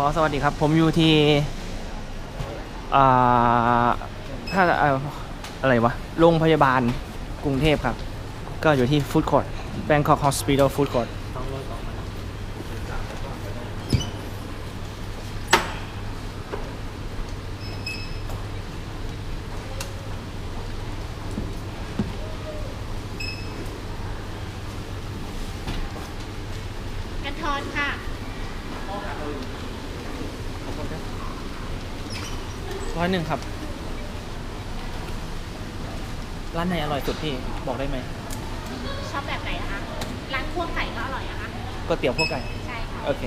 ขอสวัสดีครับ ผมอยู่ที่อ่าถ้าอ่ออะไรวะ โรงพยาบาลกรุงเทพครับ ก็อยู่ที่ฟู้ดคอร์ Bangkok Hospital Food Court กันทอนค่ะ ร้อยหนึ่งครับ ร้านไหนอร่อยสุดพี่ บอกได้ไหมชอบแบบไหนนะคะ ร้านคั่วไก่ก็อร่อยนะคะก๋วยเตี๋ยวพวกไก่ ใช่ค่ะ โอเค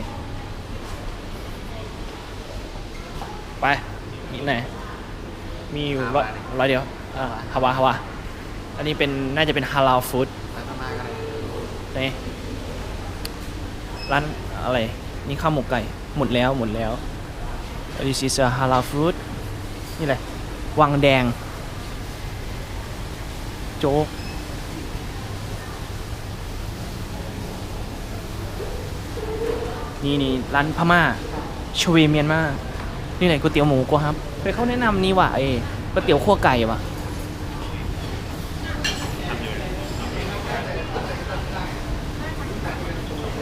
ไปนี่ไหน มีอยู่ร้อยร้อยเดียว อ่าฮาวาฮาวา อันนี้เป็นน่าจะเป็นฮาลาลฟู้ดนี่ร้านอะไร นี่ข้าวหมกไก่ หมดแล้วหมดแล้ว This is a halal food นี่อะไรวังแดง โจ๊กนี่นี่ร้านพม่าชเวเมียนมา นี่ไหนก๋วยเตี๋ยวหมูก็ครับไปเขาแนะนำนี่ว่ะเอก๋วยเตี๋ยวขั้วไก่ว่ะ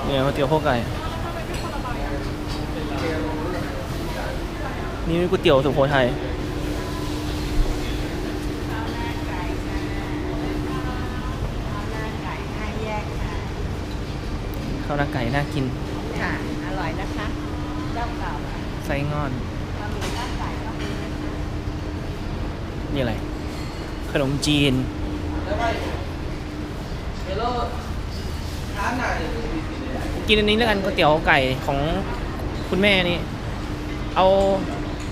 เนี่ยก๋วยเตี๋ยวขั้วไก่ นี่ก๋วยเตี๋ยวสุโขทัยไก่ห้าแยกค่ะข้าวหน้าไก่น่ากิน ค่ะ อร่อยนะคะ เจ้าเก่าไส้งอนบะหมี่หน้าไก่ก็มีนะคะนี่อะไร ขนมจีนกินอันนี้แล้วกันก๋วยเตี๋ยวไก่ของคุณแม่นี่ เอา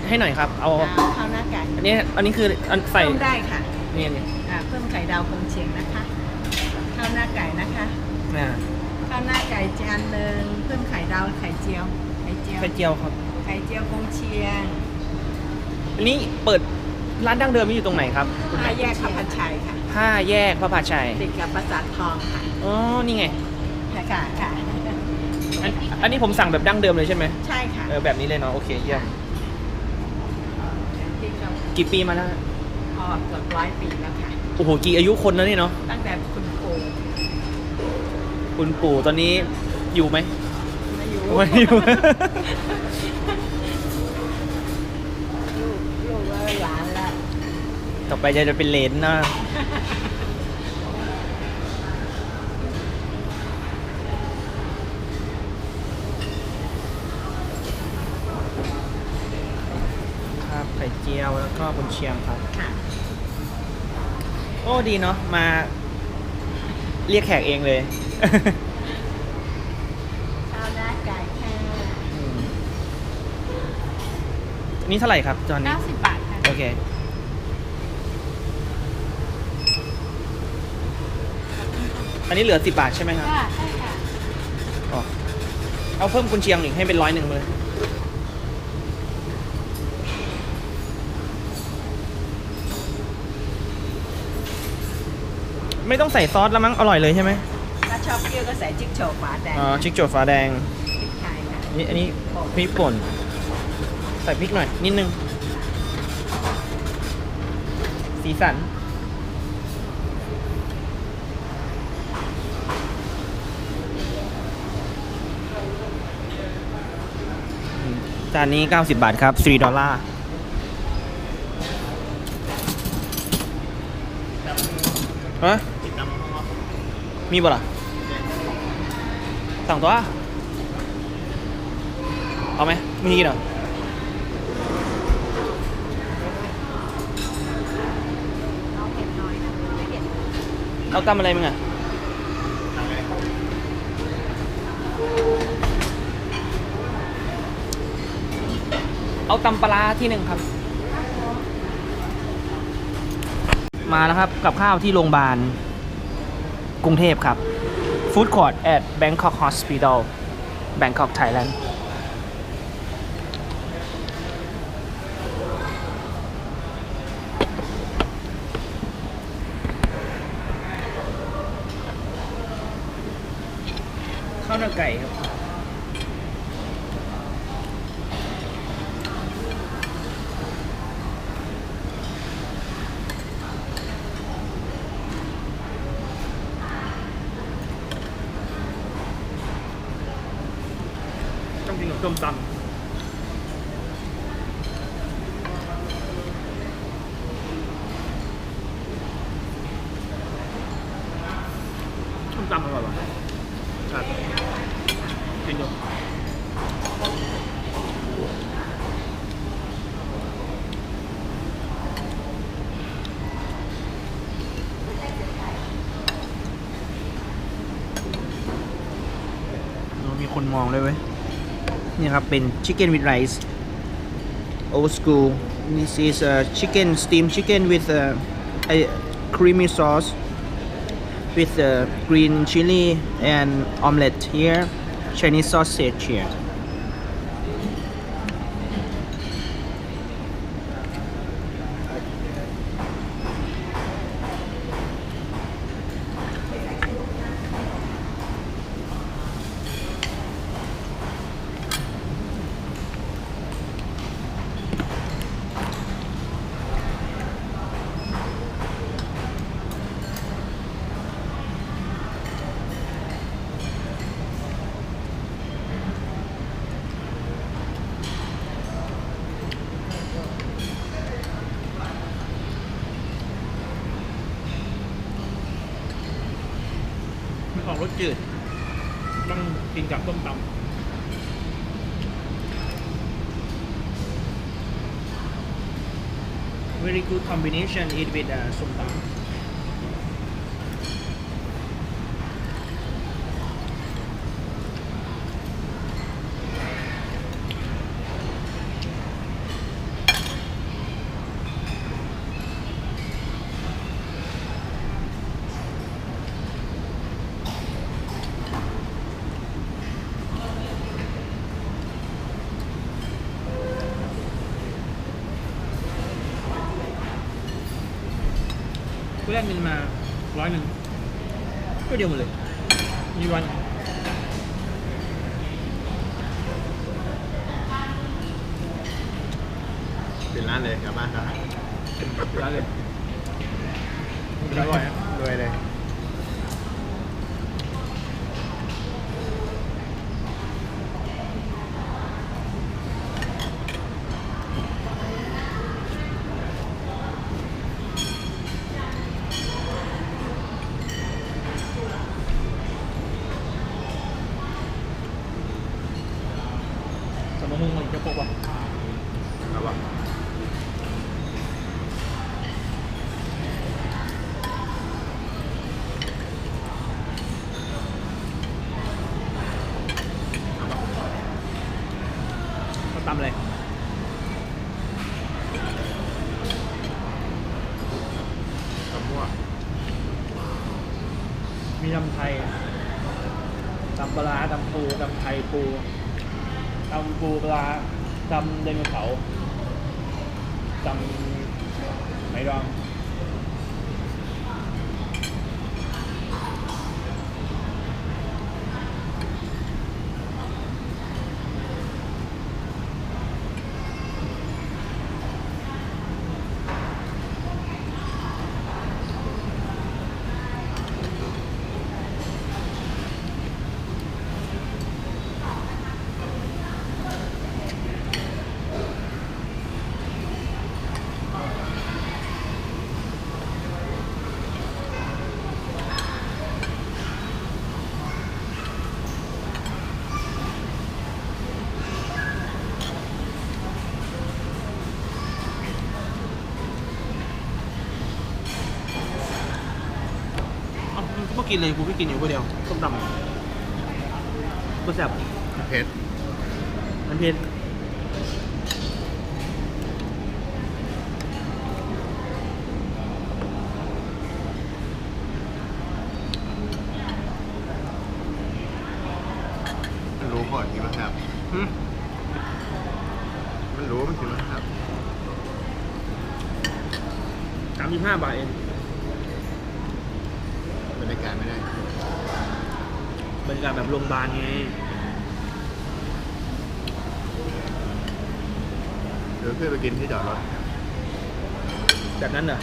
ให้หน่อยครับ เอาเอาข้าวหน้าไก่อันนี้อันนี้คืออันใส่เพิ่มได้ค่ะนี่นี่อ่าเพิ่มไข่ดาวคงเชียงนะคะข้าวหน้าไก่นะคะนะข้าวหน้าไก่จานหนึ่งเพิ่มไข่ดาวไข่เจียวไข่เจียวไข่เจียวครับไข่เจียวคงเชียง อันนี้เปิดร้านดั้งเดิมนี่อยู่ตรงไหนครับห้าแยกขับพันชัยค่ะห้าแยกพระพาชัยติดกับปราสาททองค่ะอ๋อนี่ไงค่ะค่ะค่ะอันอันนี้ผมสั่งแบบดั้งเดิมเลยใช่ไหมใช่ค่ะเออแบบนี้เลยเนาะโอเคเยี่ยมที่เรา กี่ปีมาแล้วฮะพอเกือบร้อยปีแล้วค่ะ โอ้โหกี่อายุคนแล้วนี่เนาะตั้งแต่คุณปู่คุณปู่ตอนนี้อยู่ไหมมาอยู่ไม่อยู่ ลูกลูกแล้วหลานแล้วต่อไปจะจะเป็นเลนนะครับไข่เจียวแล้ว ก็บุญเชียงครับ ค่ะ โอ้ดีเนาะมา เรียกแขกเองเลย ข้าวหน้าไก่ค่ะอืมอันนี้เท่าไหร่ครับจอนนี้ 90 บาทค่ะ โอเค อันนี้เหลือ10บาทใช่ไหมครับ ค่ะ ใช่ค่ะ อ๋อ เอาเพิ่มกุนเชียงอีกให้เป็นร้อยหนึ่งเลย ไม่ต้องใส่ซอสแล้วมั้งอร่อยเลยใช่ไหมถ้าชอบเปรี้ยวก็ใส่จิ๊กโฉวฝาแดงอ๋อชิคโจฟ้าแดงพริกไทยค่ะอันนี้อันนี้พริกป่น ใส่พริกหน่อย นิดนึง สีสัน จานนี้ 90 บาทครับ4ดอลลาร์ ฮะ มีบ่ล่ะสั่งตัว เอาไหมม่กินเหรอเอาเผ็ดน้อยนะไม่เผ็ดเอาตำอะไรมึงอะเอาตำปลาที่หนึ่งครับ มาแล้วครับ กับข้าวที่โรงพยาบาล กรุงเทพครับ Food Court at Bangkok Hospital Bangkok Thailand ข้าวหน้าไก่ครับ ส้มตำส้มตำอร่อยว่ะครับกินดูมีคนมองเลยเว้ย นี่ครับ เป็น chicken with rice old school this is a chicken steamed chicken with a, a creamy sauce with a green chili and omelette here Chinese sausage here จืด ต้องกินกับต้มตำ very good combination eat with uh, ส้มตำ แรกเงินมาร้อยหนึ่งก็เดียวหมดเลย มีวันเป็นร้านเลยกลับบ้านครับ ร้านเลยเป็นอร่อยอะ มมติมึงมันจะพกว่ะครับว่าเขาตำอะไรกับมั่วมีตำไทยตำปลาร้าตำปูตำไทยปู ตำปูปลาร้าตำเดนเขาตำไหมดอง อ้าวมึง ก็มากินเลยกูไม่กินอยู่คนเดียวส้มตำกูแซ่บเผ็ดมันเผ็ดมันรู้ก่อนกินมั้งครับหืมมันรู้มันกินมั้งครับสามสิบห้าบาทเอง บรรยากาศไม่ได้บรรยากาศแบบโรงพยาบาลไงเดี๋ยวขึ้นไปกินที่จอดรถแบบนั้นเหรอ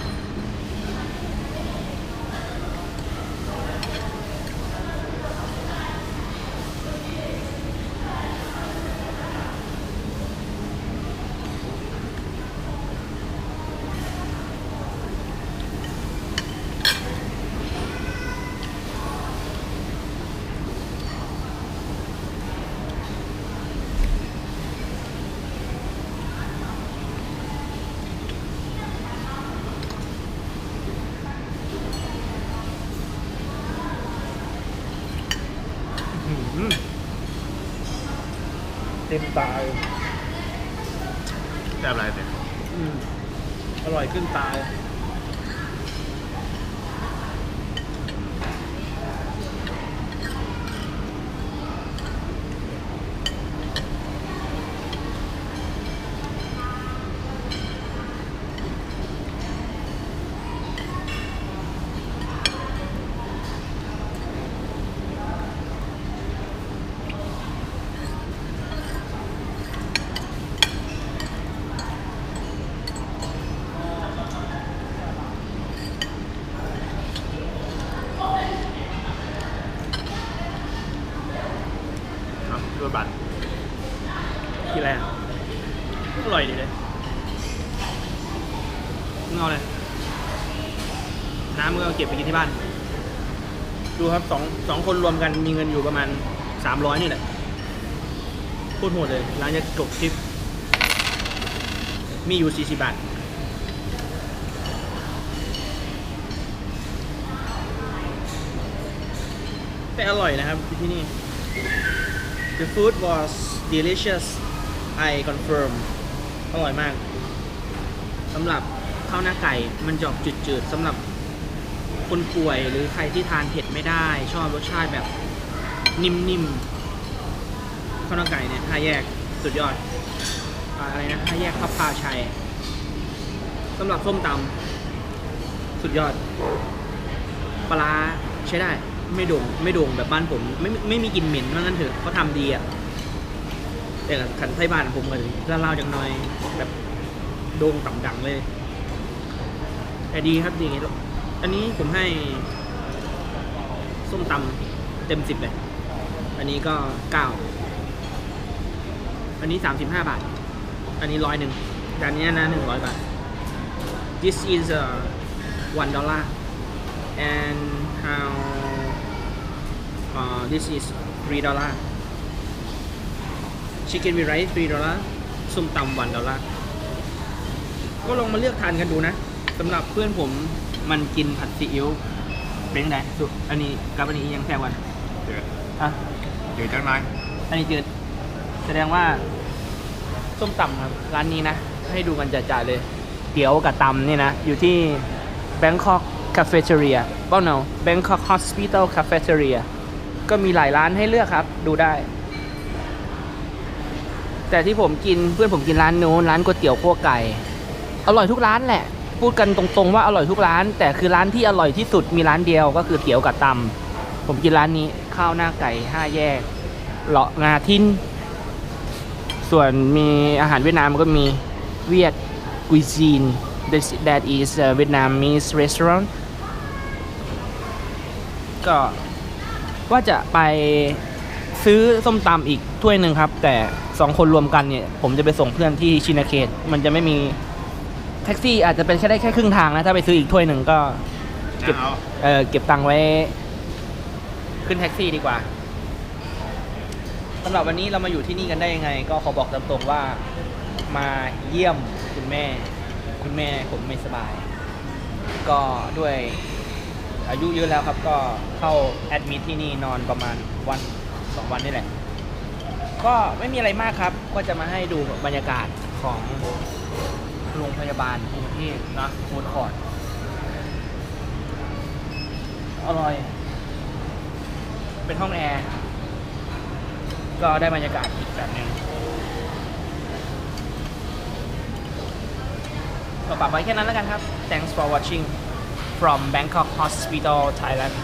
นตายแซ่บอะไรเนี่ยอืมอร่อยขึ้นตายครับด้วยบัตร กินอะไรอะอร่อยดีเลยมึงเอาเลยน้ำมึงเอาเก็บไปกินที่บ้าน ดู ครับสองสองคนรวมกันมีเงินอยู่ประมาณสามร้อยนี่แหละพูดหมดเลยหลังจากจบคลิป มีอยู่สี่สิบบาทแต่อร่อยนะครับที่นี่ The food was delicious I confirm อร่อยมากสำหรับข้าวหน้าไก่มันจออกจืดๆสำหรับ คนป่วยหรือใครที่ทานเผ็ดไม่ได้ ชอบรสชาติแบบนิ่มๆข้าวหน้าไก่เนี่ยห้าแยกสุดยอดอะไรนะห้าแยกพับพาชัยสำหรับส้มตำสุดยอดปลาร้าใช้ได้ไม่โด่งไม่โด่งแบบบ้านผม ไม่ไม่มีกลิ่นเหม็นว่างั้นเถอะเขาทำดีอะแต่กับขันไทยบ้านผมก็จะเล่าจากหน่อยแบบโด่งต่ำดังเลยแต่ดีครับดี อันนี้ผมให้ ส้มตำเต็มสิบเลย อันนี้ก็เก้า อันนี้สามสิบห้าบาท อันนี้ร้อยหนึ่งแต่อันนี้นะหนึ่งร้อยบาท this is a one dollar and how uh, this is three dollar chicken with rice three dollar ส้มตำ one dollar ก็ลองมาเลือกทานกันดูนะสำหรับเพื่อนผม มันกินผัดซีอิ๊วเป็นไงสุอันนี้กับอันนี้ยังแซ่บกวันเดือดอะเดือดจังไรอันนี้จืดแสดงว่าส้มตำครับ ร้านนี้นะ ให้ดูกันจ่าๆเลย เตี๋ยวกับตำนี่นะ อยู่ที่ Bangkok Cafeteria บ้านเนา Bangkok Hospital Cafeteria ก็มีหลายร้านให้เลือกครับ ดูได้ แต่ที่ผมกินเพื่อนผมกินร้านนู้นร้านก๋วยเตี๋ยวขั้วไก่ อร่อยทุกร้านแหละ พูดกันตรงๆว่าอร่อยทุกร้าน แต่คือร้านที่อร่อยที่สุดมีร้านเดียวก็คือเตี๋ยวกับตำผมกินร้านนี้ข้าวหน้าไก่ห้าแยกเลาะงาทิ้นส่วนมีอาหารเวียดนามก็มีเวียดกุยซีน that is a Vietnamese restaurant ก็ว่าจะไปซื้อส้มตำอีกถ้วยหนึ่งครับ แต่สองคนรวมกันเนี่ย ผมจะไปส่งเพื่อนที่ชินาเขตมันจะไม่มี แท็กซี่อาจจะเป็นแค่ได้แค่ครึ่งทางนะ ถ้าไปซื้ออีกถ้วยหนึ่งก็ เก็บ เอาเออเก็บตังค์ไว้ ขึ้นแท็กซี่ดีกว่าสำหรับวันนี้เรามาอยู่ที่นี่กันได้ยังไง ก็ขอบอกตามตรงว่ามาเยี่ยมคุณแม่ คุณแม่ผมไม่สบาย ก็ด้วยอายุเยอะแล้วครับก็เข้าแอดมิทที่นี่นอนประมาณวันสองวันนี่แหละ ก็ไม่มีอะไรมากครับ ก็จะมาให้ดูบรรยากาศของ โรงพยาบาลกรุงเทพนะฟูดคอร์ทอร่อย เป็นห้องแอร์ ก็ได้บรรยากาศอีกแบบหนึ่งก็ฝากไว้แค่นั้นแล้วกันครับ Thanks for watching from Bangkok Hospital Thailand